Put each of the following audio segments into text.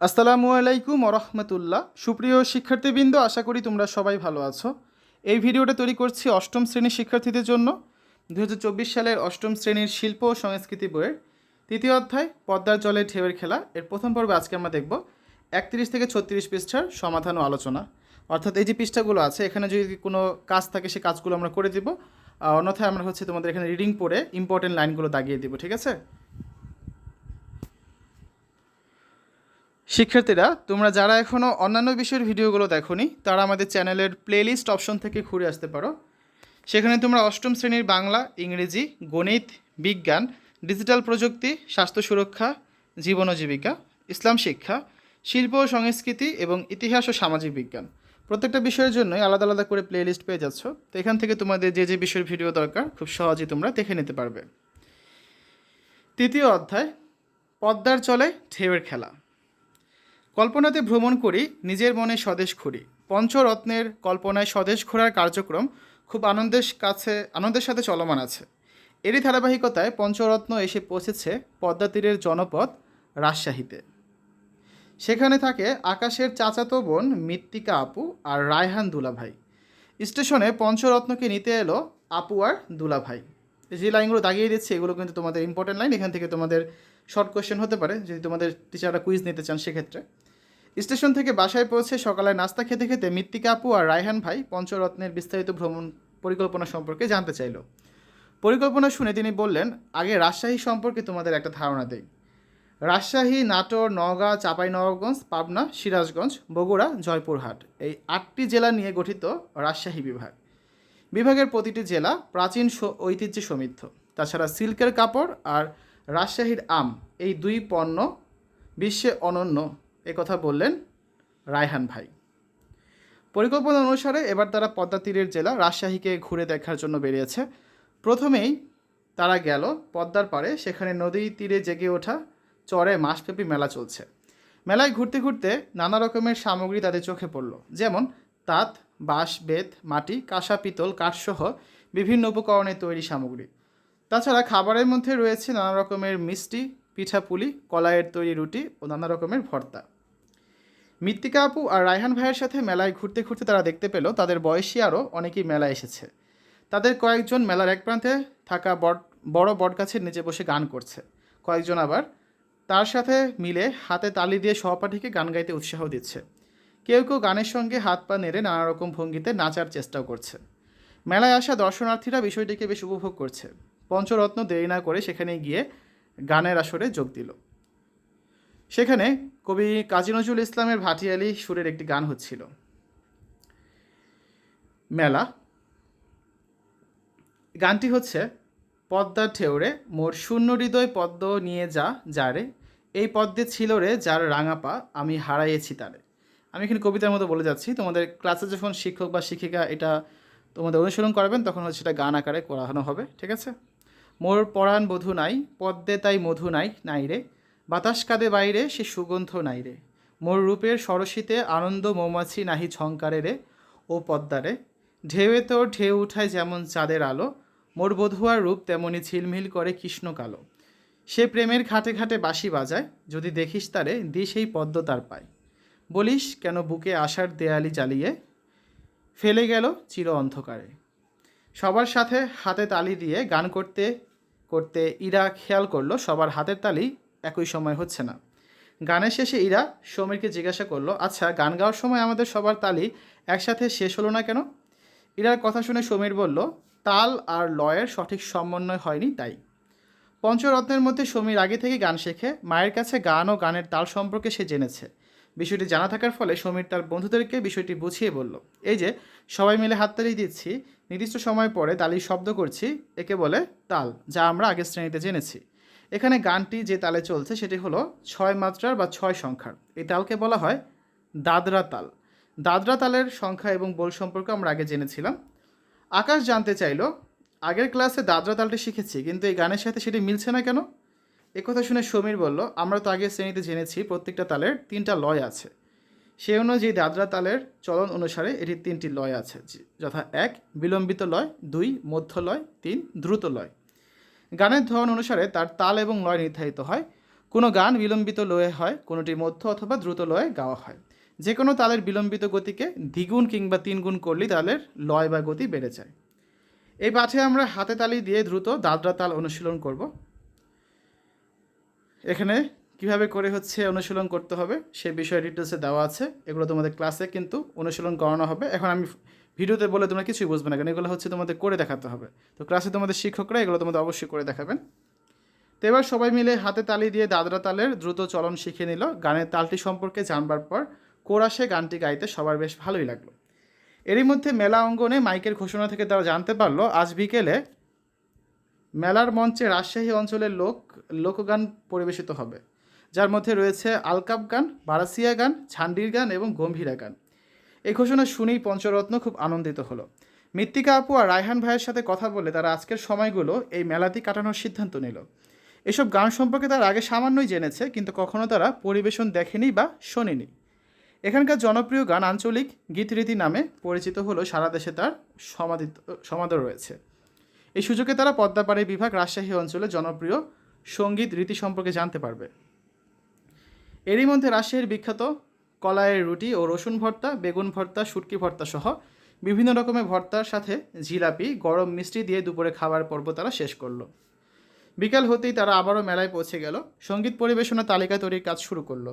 আসসালামু আলাইকুম রহমতুল্লাহ সুপ্রিয় শিক্ষার্থীবৃন্দ, আশা করি তোমরা সবাই ভালো আছো। এই ভিডিওটা তৈরি করছি অষ্টম শ্রেণির শিক্ষার্থীদের জন্য। দু হাজার চব্বিশ সালের অষ্টম শ্রেণির শিল্প ও সংস্কৃতি বইয়ের তৃতীয় অধ্যায়, পদ্মার জলে ঢেউয়ের খেলা। এর প্রথম পর্বে আজকে আমরা দেখব একত্রিশ থেকে ছত্রিশ পৃষ্ঠার সমাধান ও আলোচনা। অর্থাৎ এই যে পৃষ্ঠাগুলো আছে, এখানে যদি কোনো কাজ থাকে, সে কাজগুলো আমরা করে দেবো। অন্যথায় আমরা হচ্ছে তোমাদের এখানে রিডিং পড়ে ইম্পর্টেন্ট লাইনগুলো দাগিয়ে দেবো, ঠিক আছে? শিক্ষার্থীরা, তোমরা যারা এখনও অন্যান্য বিষয়ের ভিডিওগুলো দেখোনি, তারা আমাদের চ্যানেলের প্লেলিস্ট অপশন থেকে ঘুরে আসতে পারো। সেখানে তোমরা অষ্টম শ্রেণির বাংলা, ইংরেজি, গণিত, বিজ্ঞান, ডিজিটাল প্রযুক্তি, স্বাস্থ্য সুরক্ষা, জীবন ও জীবিকা, ইসলাম শিক্ষা, শিল্প ও সংস্কৃতি এবং ইতিহাস ও সামাজিক বিজ্ঞান। প্রত্যেকটা বিষয়ের জন্যই আলাদা আলাদা করে প্লেলিস্ট পেয়ে যাচ্ছ। তো এখান থেকে তোমাদের যে যে বিষয়ের ভিডিও দরকার, খুব সহজেই তোমরা দেখে নিতে পারবে। তৃতীয় অধ্যায়, পদ্মার চলে ঢেউয়ের খেলা। কল্পনাতে ভ্রমণ করি, নিজের মনে স্বদেশ ঘুরি পঞ্চরত্নের কল্পনায় স্বদেশ ঘোরার কার্যক্রম খুব আনন্দের কাছে, আনন্দের সাথে চলমান আছে। এরই ধারাবাহিকতায় পঞ্চরত্ন এসে পৌঁছেছে পদ্মা তীরের জনপদ রাজশাহীতে। সেখানে থাকে আকাশের চাচাতো বোন মৃত্তিকা আপু আর রায়হান দুলাভাই। স্টেশনে পঞ্চরত্নকে নিতে এলো আপু আর দুলাভাই। যে লাইনগুলো দাগিয়ে দিচ্ছে, এগুলো কিন্তু তোমাদের ইম্পর্টেন্ট লাইন এখান থেকে তোমাদের শর্ট কোয়েশ্চেন হতে পারে। যদি তোমাদের টিচাররা কুইজ নিতে চান, সেক্ষেত্রে। স্টেশন থেকে বাসায় পৌঁছে সকালে নাস্তা খেতে খেতে মৃত্তিকা আপু আর রায়হান ভাই পঞ্চরত্নের বিস্তারিত ভ্রমণ পরিকল্পনা সম্পর্কে জানতে চাইল। পরিকল্পনা শুনে তিনি বললেন, আগে রাজশাহী সম্পর্কে তোমাদের একটা ধারণা দেই। রাজশাহী, নাটোর, নওগাঁ, চাঁপাইনবাবগঞ্জ, পাবনা, সিরাজগঞ্জ, বগুড়া, জয়পুরহাট এই আটটি জেলা নিয়ে গঠিত রাজশাহী বিভাগ। বিভাগের প্রতিটি জেলা প্রাচীন ঐতিহ্যে সমৃদ্ধ। তাছাড়া সিল্কের কাপড় আর রাজশাহীর আম এই দুই পণ্য বিশ্বে অনন্য কথা বললেন রায়হান ভাই। পরিকল্পনা অনুসারে এবার তারা পদ্মা তীরের জেলা রাজশাহীকে ঘুরে দেখার জন্য বেরিয়েছে। প্রথমেই তারা গেল পদ্মার পাড়ে, সেখানে নদী তীরে জেগে ওঠা চরে মাসব্যাপী মেলা চলছে। মেলায় ঘুরতে ঘুরতে নানা রকমের সামগ্রী তাদের চোখে পড়ল। যেমন তাঁত, বাঁশ, বেত, মাটি, কাঁসা, পিতল, কাঠসহ বিভিন্ন উপকরণের তৈরি সামগ্রী। তাছাড়া খাবারের মধ্যে রয়েছে নানা রকমের মিষ্টি পিঠাপুলি কলাইয়ের তৈরি রুটি ও নানা রকমের ভর্তা। মৃত্তিকা আপু আর রায়হান ভাইয়ের সাথে মেলায় ঘুরতে ঘুরতে তারা দেখতে পেল তাদের বয়সী আরও অনেকেই মেলায় এসেছে। তাদের কয়েকজন মেলার এক প্রান্তে থাকা বট বড় বটগাছের নিচে বসে গান করছে। কয়েকজন আবার তার সাথে মিলে হাতে তালি দিয়ে সহপাঠীকে গান গাইতে উৎসাহ দিচ্ছে। কেউ কেউ গানের সঙ্গে হাত পা নেড়ে নানা রকম ভঙ্গিতে নাচার চেষ্টাও করছে। মেলায় আসা দর্শনার্থীরা বিষয়টিকে বেশ উপভোগ করছে। পঞ্চরত্ন দেরি না করে সেখানে গিয়ে গানের আসরে যোগ দিল। সেখানে কবি কাজী নজরুল ইসলামের ভাটিয়ালি সুরের একটি গান হচ্ছিল। মেলা। গানটি হচ্ছে পদ্মার ঠেউরে, মোর শূন্য হৃদয় পদ্ম নিয়ে যা যারে এই পদ্মে ছিল রে, যার রাঙা পা আমি হারাইয়েছি তারে। আমি এখানে কবিতার মতো বলে যাচ্ছি। তোমাদের ক্লাসে যখন শিক্ষক বা শিক্ষিকা এটা তোমাদের অনুসরণ করবেন, তখন হচ্ছে সেটা গান আকারে করানো হবে, ঠিক আছে? মোর পরাণ বধু নাই, পদ্মে তাই মধু নাই নাই রে। বাতাস কাঁদে বাইরে, সে সুগন্ধ নাই রে। মোর রূপের সরসিতে আনন্দ মৌমাছি নাহি ঝঙ্কারে রে। ও পদ্মারে, ঢেউয়ে তোর ঢেউ উঠায় যেমন চাঁদের আলো, মোর বধুয়ার রূপ তেমনি ঝিলমিল করে কৃষ্ণ কালো। সে প্রেমের ঘাটে ঘাটে বাঁশি বাজায়, যদি দেখিস তারে, দি সেই পদ্ম তার পায়। বলিস, কেন বুকে আশার দেয়ালি জ্বালিয়ে ফেলে গেল চির অন্ধকারে। সবার সাথে হাতে তালি দিয়ে গান করতে করতে ইরা খেয়াল করল, সবার হাতের তালি একই সময় হচ্ছে না। গানের শেষে ইরা সমীরকে জিজ্ঞাসা করল আচ্ছা গান গাওয়ার সময় আমাদের সবার তালি একসাথে শেষ হলো না কেন? ইরার কথা শুনে সমীর বলল, তাল আর লয়ের সঠিক সমন্বয় হয়নি তাই। পঞ্চরত্নের মধ্যে সমীর আগে থেকে গান শেখে, মায়ের কাছে গান ও গানের তাল সম্পর্কে সে জেনেছে। বিষয়টি জানা থাকার ফলে সমীর তার বন্ধুদেরকে বিষয়টি বুঝিয়ে বলল, এই যে, সবাই মিলে হাততালি দিচ্ছি, নির্দিষ্ট সময় পরে তালির শব্দ করছি, একে বলে তাল, যা আমরা আগের শ্রেণীতে জেনেছি। এখানে গানটি যে তালে চলছে সেটি হলো ছয় মাত্রার বা ছয় সংখ্যার। এই তালকে বলা হয় দাদরা তাল। দাদরা তালের সংখ্যা এবং বোল সম্পর্কে আমরা আগে জেনেছিলাম। আকাশ জানতে চাইলো, আগের ক্লাসে দাদরা তালটি শিখেছি, কিন্তু এই গানের সাথে সেটি মিলছে না কেন? একথা শুনে সমীর বলল, আমরা তো আগের শ্রেণীতে জেনেছি প্রত্যেকটা তালের তিনটা লয় আছে। সে অনুযায়ী দাদরা তালের চলন অনুসারে এটির তিনটি লয় আছে, যথা এক বিলম্বিত লয়, দুই মধ্য লয়, তিন দ্রুত লয়। গানের ধরন অনুসারে তার তাল এবং লয় নির্ধারিত হয়। কোনো গান বিলম্বিত লয়ে হয়, কোনোটি মধ্য অথবা দ্রুত লয়ে গাওয়া হয়। যে কোনো তালের বিলম্বিত গতিকে দ্বিগুণ কিংবা তিনগুণ করলেই তালের লয় বা গতি বেড়ে যায়। এই পাঠে আমরা হাতে তালি দিয়ে দ্রুত দাদরা তাল অনুশীলন করব। এখানে কীভাবে করে হচ্ছে অনুশীলন করতে হবে, সে বিষয়ে ডিটেলসে দেওয়া আছে। এগুলো তোমাদের ক্লাসে কিন্তু অনুশীলন করানো হবে। এখন আমি ভিডিওতে বলে তোমরা কিছুই বুঝবে না, কারণ এগুলো হচ্ছে তোমাদের করে দেখাতে হবে। তো ক্লাসে তোমাদের শিক্ষকরা এগুলো তোমাদের অবশ্যই করে দেখাবেন। তো এবার সবাই মিলে হাতে তালি দিয়ে দাদরা তালের দ্রুত চলন শিখে নিল। গানের তালটি সম্পর্কে জানবার পর কোরাসে গানটি গাইতে সবার বেশ ভালোই লাগল। এরই মধ্যে মেলা অঙ্গনে মাইকের ঘোষণা থেকে তারা জানতে পারল, আজ বিকেলে মেলার মঞ্চে রাজশাহী অঞ্চলের লোক, লোকগান পরিবেশিত হবে। যার মধ্যে রয়েছে আলকাপ গান, বারাসিয়া গান ছান্ডির গান এবং গম্ভীরা গান। এই ঘোষণা শুনেই পঞ্চরত্ন খুব আনন্দিত হলো। মৃত্তিকা আপু আর রায়হান ভাইয়ের সাথে কথা বলে তারা আজকের সময়গুলো এই মেলাতেই কাটানোর সিদ্ধান্ত নিল। এসব গান সম্পর্কে তারা আগে সামান্যই জেনেছে, কিন্তু কখনো তারা পরিবেশন দেখেনি বা শোনেনি। এখানকার জনপ্রিয় গান আঞ্চলিক গীতরীতি নামে পরিচিত হলো সারা দেশে তার সমাদিত সমাদর রয়েছে। এই সুযোগে তারা পদ্মাপাড়ি বিভাগ রাজশাহী অঞ্চলে জনপ্রিয় সংগীত রীতি সম্পর্কে জানতে পারবে। এরই মধ্যে রাজশাহীর বিখ্যাত কলাইয়ের রুটি ও রসুন ভর্তা, বেগুন ভর্তা, শুটকি ভর্তা সহ বিভিন্ন রকমের ভর্তার সাথে জিলাপি, গরম মিষ্টি দিয়ে দুপুরে খাবার পর্ব তারা শেষ করল। বিকাল হতেই তারা আবারও মেলায় পৌঁছে গেল। সংগীত পরিবেশনা তালিকা তৈরির কাজ শুরু করল।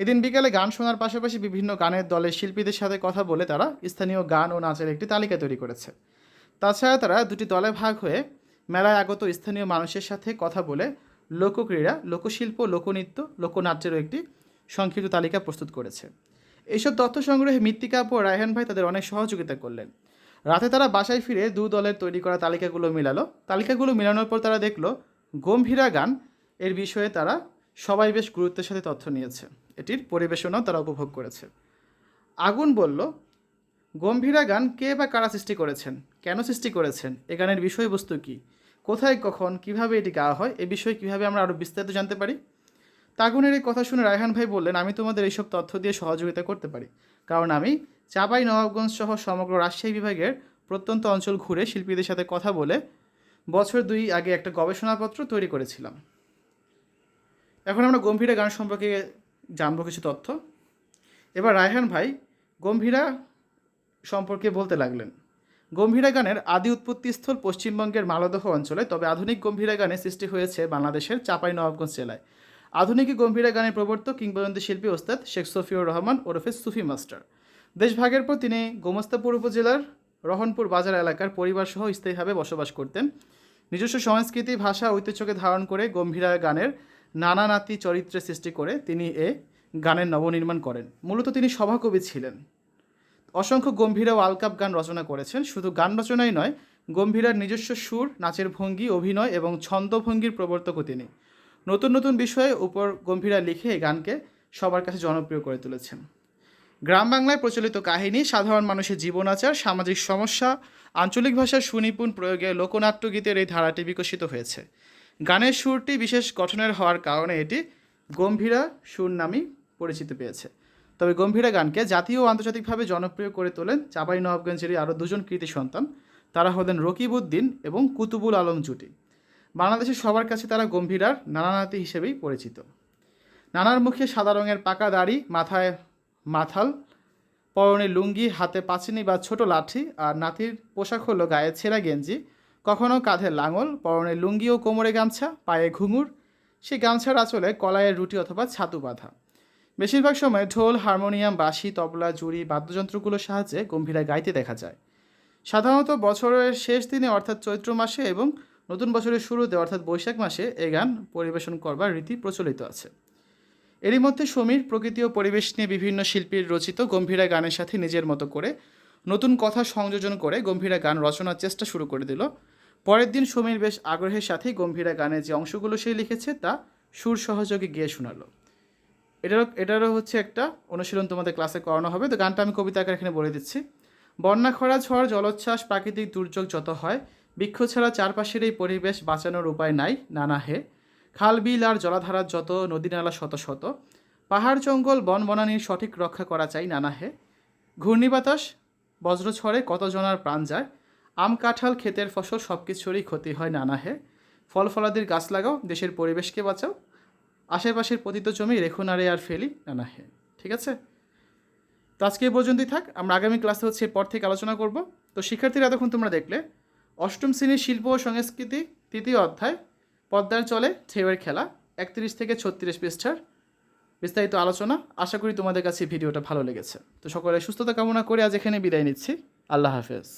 এদিন বিকালে গান শোনার পাশাপাশি বিভিন্ন গানের দলের শিল্পীদের সাথে কথা বলে তারা স্থানীয় গান ও নাচের একটি তালিকা তৈরি করেছে। তাছাড়া তারা দুটি দলে ভাগ হয়ে মেলায় আগত স্থানীয় মানুষের সাথে কথা বলে লোকক্রীড়া, লোকশিল্প, লোকনৃত্য, লোকনাট্যেরও একটি সংক্ষিপ্ত তালিকা প্রস্তুত করেছে। এইসব তথ্য সংগ্রহে মৃত্তিকা আপু রায়হান ভাই তাদের অনেক সহযোগিতা করলেন। রাতে তারা বাসায় ফিরে দু দলের তৈরি করা তালিকাগুলো মিলালো। তালিকাগুলো মিলানোর পর তারা দেখল, গম্ভীরা গান, এর বিষয়ে তারা সবাই বেশ গুরুত্বের সাথে তথ্য নিয়েছে। এটির পরিবেশনাও তারা উপভোগ করেছে। আগুন বলল, গম্ভীরা গান কে বা কারা সৃষ্টি করেছেন? কেন সৃষ্টি করেছেন? এ গানের বিষয়বস্তু কী? কোথায়, কখন, কীভাবে এটি গাওয়া হয় এ বিষয়ে কীভাবে আমরা আরও বিস্তারিত জানতে পারি? তাগুনের এই কথা শুনে রায়হান ভাই বললেন, আমি তোমাদের এইসব তথ্য দিয়ে সহযোগিতা করতে পারি। কারণ আমি চাপাই নবাবগঞ্জ সহ সমগ্র রাজশাহী বিভাগের প্রত্যন্ত অঞ্চল ঘুরে শিল্পীদের সাথে কথা বলে বছর দুই আগে একটা গবেষণাপত্র তৈরি করেছিলাম। এখন আমরা গম্ভীরা গান সম্পর্কে জানব কিছু তথ্য। এবার রায়হান ভাই গম্ভীরা সম্পর্কে বলতে লাগলেন, গম্ভীরা গানের আদি উৎপত্তিস্থল পশ্চিমবঙ্গের মালদহ অঞ্চলে, তবে আধুনিক গম্ভীরা গানে সৃষ্টি হয়েছে বাংলাদেশের চাপাই নবাবগঞ্জ জেলায়। আধুনিক গম্ভীরা গানের প্রবর্তক কিংবদন্তি শিল্পী ওস্তাদ শেখ সফিউর রহমান ওরফে সুফি মাস্টার। দেশভাগের পর তিনি গোমস্তাপুর উপজেলার রহনপুর বাজার এলাকার পরিবারসহ স্থায়ীভাবে বসবাস করতেন। নিজস্ব সংস্কৃতি, ভাষা ঐতিহ্যকে ধারণ করে গম্ভীরা গানের নানা নাতি চরিত্রের সৃষ্টি করে তিনি এ গানের নবনির্মাণ করেন। মূলত তিনি সভাকবি ছিলেন। অসংখ্য গম্ভীরা ও আলকাপ গান রচনা করেছেন। শুধু গান রচনাই নয়, গম্ভীরার নিজস্ব সুর, নাচের ভঙ্গি, অভিনয় এবং ছন্দভঙ্গির প্রবর্তকও তিনি। নতুন নতুন বিষয়ে উপর গম্ভীরা লিখে এই গানকে সবার কাছে জনপ্রিয় করে তুলেছেন। গ্রাম বাংলায় প্রচলিত কাহিনী, সাধারণ মানুষের জীবনাচার, সামাজিক সমস্যা, আঞ্চলিক ভাষার সুনিপুণ প্রয়োগে লোকনাট্য গীতের এই ধারাটি বিকশিত হয়েছে। গানের সুরটি বিশেষ গঠনের হওয়ার কারণে এটি গম্ভীরা সুর নামেই পরিচিতি পেয়েছে। তবে গম্ভীরা গানকে জাতীয় ও আন্তর্জাতিকভাবে জনপ্রিয় করে তোলেন চাপাই নবাবগঞ্জেরই আরও দুজন কৃতি সন্তান। তারা হলেন রকিবউদ্দিন এবং কুতুবুল আলম জুটি। বাংলাদেশের সবার কাছে তারা গম্ভীরার নানানাতি হিসেবেই পরিচিত। নানার মুখে সাদা রঙের পাকা দাড়ি, মাথায় মাথাল, পরনে লুঙ্গি, হাতে পাচিনি বা ছোট লাঠি আর নাতির পোশাক হলো গায়ে ছেঁড়া গেঞ্জি, কখনো কাঁধে লাঙল, পরনে লুঙ্গি ও কোমরে গামছা, পায়ে ঘুঙুর সেই গামছার আঁচলে কলাইয়ের রুটি অথবা ছাতু বাঁধা। বেশিরভাগ সময় ঢোল, হারমোনিয়াম, বাঁশি, তবলা, জুড়ি, বাদ্যযন্ত্রগুলোর সাহায্যে গম্ভীরা গাইতে দেখা যায়। সাধারণত বছরের শেষ দিনে অর্থাৎ চৈত্র মাসে এবং নতুন বছরের শুরুতে, অর্থাৎ বৈশাখ মাসে, এ গান পরিবেশন করবার রীতি প্রচলিত আছে। এরই মধ্যে সমীর প্রকৃতি ও পরিবেশ নিয়ে বিভিন্ন শিল্পীর রচিত গম্ভীরা গানের সাথে নিজের মতো করে নতুন কথা সংযোজন করে গম্ভীরা গান রচনার চেষ্টা শুরু করে দিল। পরের দিন সমীর বেশ আগ্রহের সাথেই গম্ভীরা গানের যে অংশগুলো সে লিখেছে, তা সুর সহযোগে গিয়ে শোনালো। এটারও এটারও হচ্ছে একটা অনুশীলন তোমাদের ক্লাসে করানো হবে। তো গানটা আমি কবিতা আকারে এখানে বলে দিচ্ছি। বন্যা খরা ঝড় জলোচ্ছ্বাস প্রাকৃতিক দুর্যোগ যত হয় বৃক্ষ ছাড়া চারপাশের এই পরিবেশ বাঁচানোর উপায় নাই, নানা হে। খাল, বিল আর জলাধারার যত নদী নালা শত শত, পাহাড়, জঙ্গল, বন বনানির সঠিক রক্ষা করা চাই, নানা হে। ঘূর্ণিবাতাস বজ্রঝড়ে কত জনার প্রাণ যায়, আম, কাঁঠাল, ক্ষেতের ফসল সব কিছুরই ক্ষতি হয়, নানা হে। ফল ফলাদির গাছ লাগাও, দেশের পরিবেশকে বাঁচাও, আশেপাশের পতিত জমি রেখো না আর ফেলি না না হে। ঠিক আছে? তো আজকে এই পর্যন্তই থাক, আমরা আগামী ক্লাসে হচ্ছে এরপর থেকে আলোচনা করব। তো শিক্ষার্থীরা এতক্ষণ তোমরা দেখলে অষ্টম শ্রেণির শিল্প ও সংস্কৃতি, তৃতীয় অধ্যায়, পদ্মার চলে ঢেউয়ের খেলা, একত্রিশ থেকে ছত্রিশ পৃষ্ঠার বিস্তারিত আলোচনা। আশা করি তোমাদের কাছে ভিডিওটা ভালো লেগেছে। তো সকলে সুস্থতা কামনা করে আজ এখানে বিদায় নিচ্ছি। আল্লাহ হাফেজ।